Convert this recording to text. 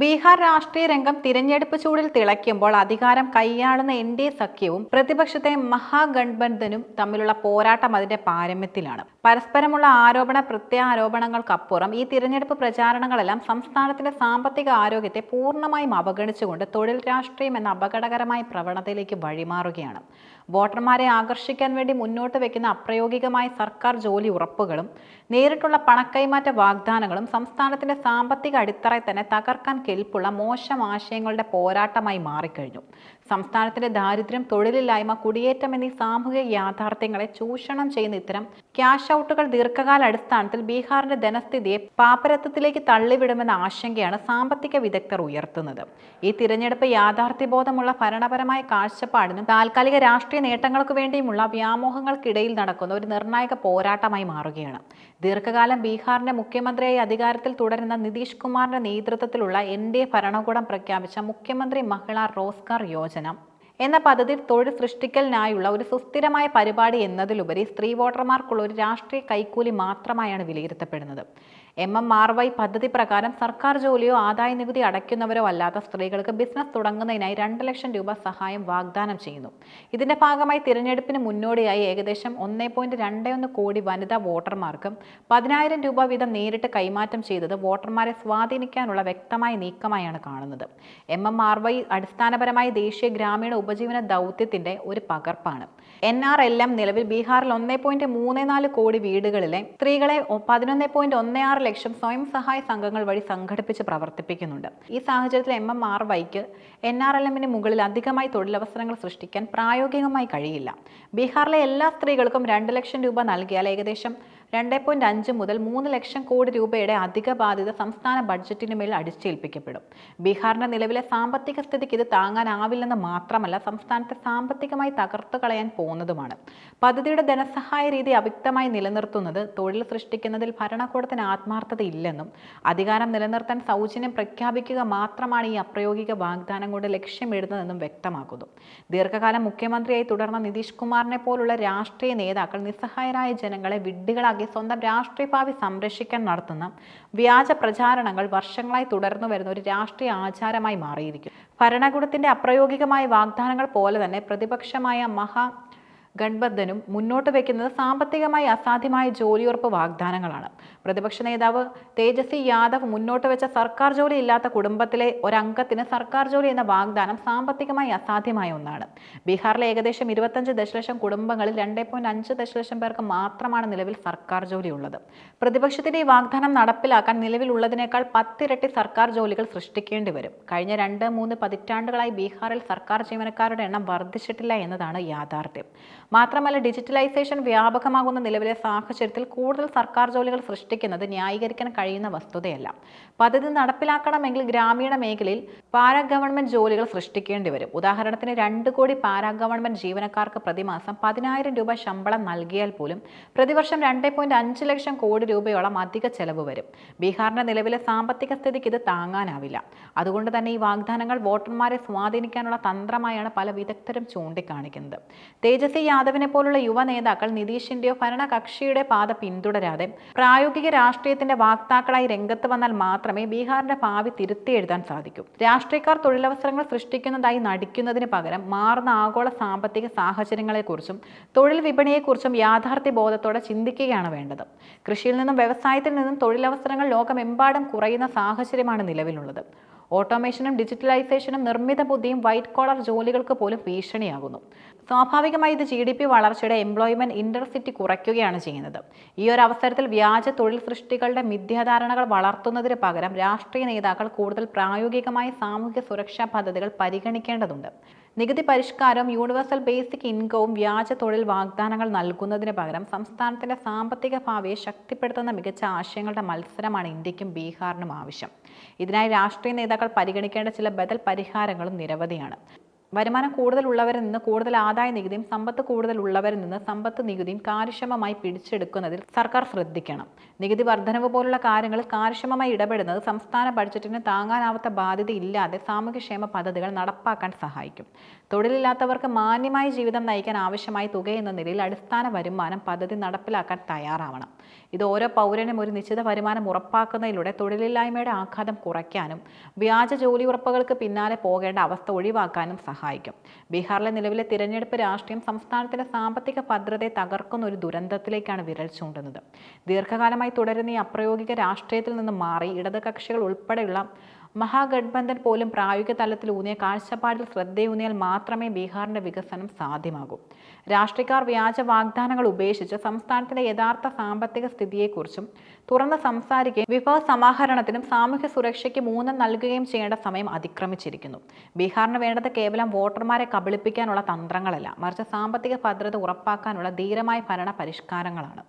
ബീഹാർ രാഷ്ട്രീയ രംഗം തിരഞ്ഞെടുപ്പ് ചൂടിൽ തിളയ്ക്കുമ്പോൾ അധികാരം കൈയാളുന്ന എൻ ഡി എ സഖ്യവും പ്രതിപക്ഷത്തെ മഹാഗഡ്ബന്ധനും തമ്മിലുള്ള പോരാട്ടം അതിന്റെ പാരമ്യത്തിലാണ്. പരസ്പരമുള്ള ആരോപണ പ്രത്യാരോപണങ്ങൾക്കപ്പുറം ഈ തിരഞ്ഞെടുപ്പ് പ്രചാരണങ്ങളെല്ലാം സംസ്ഥാനത്തിന്റെ സാമ്പത്തിക ആരോഗ്യത്തെ പൂർണമായും അവഗണിച്ചുകൊണ്ട് തൊഴിൽ രാഷ്ട്രീയം എന്ന അപകടകരമായ പ്രവണതയിലേക്ക് വഴിമാറുകയാണ്. വോട്ടർമാരെ ആകർഷിക്കാൻ വേണ്ടി മുന്നോട്ട് വയ്ക്കുന്ന അപ്രായോഗികമായ സർക്കാർ ജോലി ഉറപ്പുകളും നേരിട്ടുള്ള പണക്കൈമാറ്റ വാഗ്ദാനങ്ങളും സംസ്ഥാനത്തിന്റെ സാമ്പത്തിക അടിത്തറയെ തന്നെ തകർക്കാൻ കെൽപ്പുള്ള മോശം ആശയങ്ങളുടെ പോരാട്ടമായി മാറിക്കഴിഞ്ഞു. സംസ്ഥാനത്തിന്റെ ദാരിദ്ര്യം തൊഴിലില്ലായ്മ കുടിയേറ്റം എന്നീ സാമൂഹിക യാഥാർത്ഥ്യങ്ങളെ ചൂഷണം ചെയ്യുന്ന ഇത്തരം ക്യാഷ് ഔട്ടുകൾ ദീർഘകാല അടിസ്ഥാനത്തിൽ ബീഹാറിന്റെ ധനസ്ഥിതിയെ പാപ്പരത്വത്തിലേക്ക് തള്ളിവിടുമെന്ന ആശങ്കയാണ് സാമ്പത്തിക വിദഗ്ധർ ഉയർത്തുന്നത്. ഈ തിരഞ്ഞെടുപ്പ് യാഥാർത്ഥ്യബോധമുള്ള ഭരണപരമായ കാഴ്ചപ്പാടിനും താൽക്കാലിക രാഷ്ട്രീയ നേട്ടങ്ങൾക്ക് വേണ്ടിയുമുള്ള വ്യാമോഹങ്ങൾക്കിടയിൽ നടക്കുന്ന ഒരു നിർണായക പോരാട്ടമായി മാറുകയാണ്. ദീർഘകാലം ബീഹാറിന്റെ മുഖ്യമന്ത്രിയായി അധികാരത്തിൽ തുടരുന്ന നിതീഷ് കുമാറിന്റെ നേതൃത്വത്തിലുള്ള എൻ ഡി എ ഭരണകൂടം പ്രഖ്യാപിച്ച മുഖ്യമന്ത്രി മഹിള റോസ്ഗാർ യോജന എന്ന പദ്ധതി തൊഴിൽ സൃഷ്ടിക്കലിനായുള്ള ഒരു സുസ്ഥിരമായ പരിപാടി എന്നതിലുപരി സ്ത്രീ വോട്ടർമാർക്കുള്ള ഒരു രാഷ്ട്രീയ കൈക്കൂലി മാത്രമായാണ് വിലയിരുത്തപ്പെടുന്നത്. എം എം ആർ വൈ പദ്ധതി പ്രകാരം സർക്കാർ ജോലിയോ ആദായ നികുതി അടയ്ക്കുന്നവരോ അല്ലാത്ത സ്ത്രീകൾക്ക് ബിസിനസ് തുടങ്ങുന്നതിനായി രണ്ട് ലക്ഷം രൂപ സഹായം വാഗ്ദാനം ചെയ്യുന്നു. ഇതിന്റെ ഭാഗമായി തിരഞ്ഞെടുപ്പിന് മുന്നോടിയായി ഏകദേശം ഒന്നേ പോയിന്റ് രണ്ട് ഒന്ന് കോടി വനിതാ വോട്ടർമാർക്ക് പതിനായിരം രൂപ വീതം നേരിട്ട് കൈമാറ്റം ചെയ്തത് വോട്ടർമാരെ സ്വാധീനിക്കാനുള്ള വ്യക്തമായ നീക്കമായാണ് കാണുന്നത്. എം എം ആർ വൈ അടിസ്ഥാനപരമായി ദേശീയ ഗ്രാമീണ ഉപജീവന ദൗത്യത്തിന്റെ ഒരു പകർപ്പാണ്. എൻ ആർ എൽ എം നിലവിൽ ബീഹാറിൽ ഒന്നേ പോയിന്റ് മൂന്ന് നാല് കോടി വീടുകളിലെ സ്ത്രീകളെ പതിനൊന്ന് പോയിന്റ് ഒന്ന് ആറ് ലക്ഷം സ്വയം സഹായ സംഘങ്ങൾ വഴി സംഘടിപ്പിച്ച് പ്രവർത്തിപ്പിക്കുന്നുണ്ട്. ഈ സാഹചര്യത്തിൽ എം എം ആർ വൈക്ക് എൻ ആർ എൽ എമ്മിന് മുകളിൽ അധികമായി തൊഴിലവസരങ്ങൾ സൃഷ്ടിക്കാൻ പ്രായോഗികമായി കഴിയില്ല. ബീഹാറിലെ എല്ലാ സ്ത്രീകൾക്കും രണ്ട് ലക്ഷം രൂപ നൽകിയാൽ ഏകദേശം രണ്ട് പോയിന്റ് അഞ്ച് മുതൽ മൂന്ന് ലക്ഷം കോടി രൂപയുടെ അധിക ബാധ്യത സംസ്ഥാന ബഡ്ജറ്റിന് മേൽ അടിച്ചേൽപ്പിക്കപ്പെടും. ബീഹാറിന്റെ നിലവിലെ സാമ്പത്തിക സ്ഥിതിക്ക് ഇത് താങ്ങാനാവില്ലെന്ന് മാത്രമല്ല സംസ്ഥാനത്തെ സാമ്പത്തികമായി തകർത്തു കളയാൻ പോകുന്നതുമാണ്. പദ്ധതിയുടെ ധനസഹായ രീതി അവ്യക്തമായി നിലനിർത്തുന്നത് തൊഴിൽ സൃഷ്ടിക്കുന്നതിൽ ഭരണകൂടത്തിന് ആത്മാർത്ഥതയില്ലെന്നും അധികാരം നിലനിർത്താൻ സൗജന്യം പ്രഖ്യാപിക്കുക മാത്രമാണ് ഈ അപ്രയോഗിക വാഗ്ദാനം കൊണ്ട് ലക്ഷ്യമിടുന്നതെന്നും വ്യക്തമാക്കുന്നു. ദീർഘകാലം മുഖ്യമന്ത്രിയായി തുടർന്ന നിതീഷ് കുമാറിനെ പോലുള്ള രാഷ്ട്രീയ നേതാക്കൾ നിസ്സഹായരായ ജനങ്ങളെ വിഡ്ഢികളാക്കി സ്വന്തം രാഷ്ട്രീയ ഭാവി സംരക്ഷിക്കാൻ നടത്തുന്ന വ്യാജ പ്രചാരണങ്ങൾ വർഷങ്ങളായി തുടർന്നു വരുന്ന ഒരു രാഷ്ട്രീയ ആചാരമായി മാറിയിരിക്കും ഭരണകൂടത്തിന്റെ അപ്രയോഗികമായ വാഗ്ദാനങ്ങൾ പോലെ തന്നെ പ്രതിപക്ഷമായ മഹാ ഗൺബദ്ധനും മുന്നോട്ട് വയ്ക്കുന്നത് സാമ്പത്തികമായി അസാധ്യമായ ജോലിയുറപ്പ് വാഗ്ദാനങ്ങളാണ്. പ്രതിപക്ഷ നേതാവ് തേജസ്വി യാദവ് മുന്നോട്ട് വെച്ച സർക്കാർ ജോലി ഇല്ലാത്ത കുടുംബത്തിലെ ഒരംഗത്തിന് സർക്കാർ ജോലി എന്ന വാഗ്ദാനം സാമ്പത്തികമായി അസാധ്യമായ ഒന്നാണ്. ബീഹാറിലെ ഏകദേശം ഇരുപത്തഞ്ച് ദശലക്ഷം കുടുംബങ്ങളിൽ രണ്ടേ പോയിന്റ് അഞ്ച് ദശലക്ഷം പേർക്ക് മാത്രമാണ് നിലവിൽ സർക്കാർ ജോലി ഉള്ളത്. പ്രതിപക്ഷത്തിന്റെ ഈ വാഗ്ദാനം നടപ്പിലാക്കാൻ നിലവിലുള്ളതിനേക്കാൾ പത്തിരട്ടി സർക്കാർ ജോലികൾ സൃഷ്ടിക്കേണ്ടി വരും. കഴിഞ്ഞ രണ്ട് മൂന്ന് പതിറ്റാണ്ടുകളായി ബീഹാറിൽ സർക്കാർ ജീവനക്കാരുടെ എണ്ണം വർദ്ധിച്ചിട്ടില്ല എന്നതാണ് യാഥാർത്ഥ്യം. മാത്രമല്ല ഡിജിറ്റലൈസേഷൻ വ്യാപകമാകുന്ന നിലവിലെ സാഹചര്യത്തിൽ കൂടുതൽ സർക്കാർ ജോലികൾ സൃഷ്ടിക്കുന്നത് ന്യായീകരിക്കാൻ കഴിയുന്ന വസ്തുതയല്ല. പദ്ധതി നടപ്പിലാക്കണമെങ്കിൽ ഗ്രാമീണ മേഖലയിൽ പാരാ ഗവൺമെന്റ് ജോലികൾ സൃഷ്ടിക്കേണ്ടി വരും. ഉദാഹരണത്തിന് രണ്ട് കോടി പാരാ ഗവൺമെന്റ് ജീവനക്കാർക്ക് പ്രതിമാസം പതിനായിരം രൂപ ശമ്പളം നൽകിയാൽ പോലും പ്രതിവർഷം രണ്ട് പോയിന്റ് അഞ്ച് ലക്ഷം കോടി രൂപയോളം അധിക ചെലവ് വരും. ബീഹാറിന്റെ നിലവിലെ സാമ്പത്തിക സ്ഥിതിക്ക് ഇത് താങ്ങാനാവില്ല. അതുകൊണ്ട് തന്നെ ഈ വാഗ്ദാനങ്ങൾ വോട്ടർമാരെ സ്വാധീനിക്കാനുള്ള തന്ത്രമായാണ് പല വിദഗ്ധരും ചൂണ്ടിക്കാണിക്കുന്നത്. തേജസ്വി യാദവിനെ പോലുള്ള യുവ നേതാക്കൾ നിതീഷിന്റെയോ ഭരണകക്ഷിയുടെ പാത പിന്തുടരാതെ പ്രായോഗിക രാഷ്ട്രീയത്തിന്റെ വാക്താക്കളായി രംഗത്ത് വന്നാൽ മാത്രമേ ബീഹാറിന്റെ ഭാവി തിരുത്തിയെഴുതാൻ സാധിക്കൂ. രാഷ്ട്രീയക്കാർ തൊഴിലവസരങ്ങൾ സൃഷ്ടിക്കുന്നതായി നടിക്കുന്നതിന് പകരം മാറുന്ന ആഗോള സാമ്പത്തിക സാഹചര്യങ്ങളെക്കുറിച്ചും തൊഴിൽ വിപണിയെക്കുറിച്ചും യാഥാർത്ഥ്യ ബോധത്തോടെ ചിന്തിക്കുകയാണ് വേണ്ടത്. കൃഷിയിൽ നിന്നും വ്യവസായത്തിൽ നിന്നും തൊഴിലവസരങ്ങൾ ലോകമെമ്പാടും കുറയുന്ന സാഹചര്യമാണ് നിലവിലുള്ളത്. ഓട്ടോമേഷനും ഡിജിറ്റലൈസേഷനും നിർമ്മിത ബുദ്ധിയും വൈറ്റ് കോളർ ജോലികൾക്ക് പോലും ഭീഷണിയാകുന്നു. സ്വാഭാവികമായി ഇത് ജി ഡി പി വളർച്ചയുടെ എംപ്ലോയ്മെന്റ് ഇന്റർസിറ്റി കുറയ്ക്കുകയാണ് ചെയ്യുന്നത്. ഈ ഒരു അവസരത്തിൽ വ്യാജ തൊഴിൽ സൃഷ്ടികളുടെ മിഥ്യാധാരണകൾ വളർത്തുന്നതിന് പകരം രാഷ്ട്രീയ നേതാക്കൾ കൂടുതൽ പ്രായോഗികമായ സാമൂഹ്യ സുരക്ഷാ പദ്ധതികൾ പരിഗണിക്കേണ്ടതുണ്ട്. നികുതി പരിഷ്കാരം യൂണിവേഴ്സൽ ബേസിക് ഇൻകവും വ്യാജ തൊഴിൽ വാഗ്ദാനങ്ങൾ നൽകുന്നതിന് പകരം സംസ്ഥാനത്തിന്റെ സാമ്പത്തിക ഭാവിയെ ശക്തിപ്പെടുത്തുന്ന മികച്ച ആശയങ്ങളുടെ മത്സരമാണ് ഇന്ത്യക്കും ബീഹാറിനും ആവശ്യം. ഇതിനായി രാഷ്ട്രീയ നേതാക്കൾ പരിഗണിക്കേണ്ട ചില ബദൽ പരിഹാരങ്ങളും നിരവധിയാണ്. വരുമാനം കൂടുതലുള്ളവരിൽ നിന്ന് കൂടുതൽ ആദായ നികുതിയും സമ്പത്ത് കൂടുതലുള്ളവരിൽ നിന്ന് സമ്പത്ത് നികുതിയും കാര്യക്ഷമമായി പിടിച്ചെടുക്കുന്നതിൽ സർക്കാർ ശ്രദ്ധിക്കണം. നികുതി വർധനവ് പോലുള്ള കാര്യങ്ങളിൽ കാര്യക്ഷമമായി ഇടപെടുന്നത് സംസ്ഥാന ബഡ്ജറ്റിന് താങ്ങാനാവാത്ത ബാധ്യത ഇല്ലാതെ സാമൂഹ്യക്ഷേമ പദ്ധതികൾ നടപ്പാക്കാൻ സഹായിക്കും. തൊഴിലില്ലാത്തവർക്ക് മാന്യമായ ജീവിതം നയിക്കാൻ ആവശ്യമായ തുക എന്ന നിലയിൽ അടിസ്ഥാന വരുമാനം പദ്ധതി നടപ്പിലാക്കാൻ തയ്യാറാവണം. ഇത് ഓരോ പൗരനും ഒരു നിശ്ചിത വരുമാനം ഉറപ്പാക്കുന്നതിലൂടെ തൊഴിലില്ലായ്മയുടെ ആഘാതം കുറയ്ക്കാനും വ്യാജ ജോലി ഉറപ്പുകൾക്ക് പിന്നാലെ പോകേണ്ട അവസ്ഥ ഒഴിവാക്കാനും സഹായിക്കും. ബീഹാറിലെ നിലവിലെ തിരഞ്ഞെടുപ്പ് രാഷ്ട്രീയം സംസ്ഥാനത്തിന്റെ സാമ്പത്തിക ഭദ്രതയെ തകർക്കുന്ന ഒരു ദുരന്തത്തിലേക്കാണ് വിരൽ ചൂണ്ടുന്നത്. ദീർഘകാലമായി തുടരുന്ന ഈ അപ്രയോഗിക രാഷ്ട്രീയത്തിൽ നിന്ന് മാറി ഇടത് കക്ഷികൾ ഉൾപ്പെടെയുള്ള മഹാഗഡ്ബന്ധൻ പോലും പ്രായോഗിക തലത്തിൽ ഊന്നിയ കാഴ്ചപ്പാടിൽ ശ്രദ്ധയൂന്നിയാൽ മാത്രമേ ബീഹാറിന്റെ വികസനം സാധ്യമാകൂ. രാഷ്ട്രീയക്കാർ വ്യാജ വാഗ്ദാനങ്ങൾ ഉപേക്ഷിച്ച് സംസ്ഥാനത്തിന്റെ യഥാർത്ഥ സാമ്പത്തിക സ്ഥിതിയെക്കുറിച്ചും തുറന്ന് സംസാരിക്കുകയും വിഭവ സമാഹരണത്തിനും സാമൂഹ്യ സുരക്ഷയ്ക്ക് ഊന്നൽ നൽകുകയും ചെയ്യേണ്ട സമയം അതിക്രമിച്ചിരിക്കുന്നു. ബീഹാറിന് വേണ്ടത് കേവലം വോട്ടർമാരെ കബളിപ്പിക്കാനുള്ള തന്ത്രങ്ങളല്ല. മറിച്ച് സാമ്പത്തിക ഭദ്രത ഉറപ്പാക്കാനുള്ള ധീരമായ ഭരണ പരിഷ്കാരങ്ങളാണ്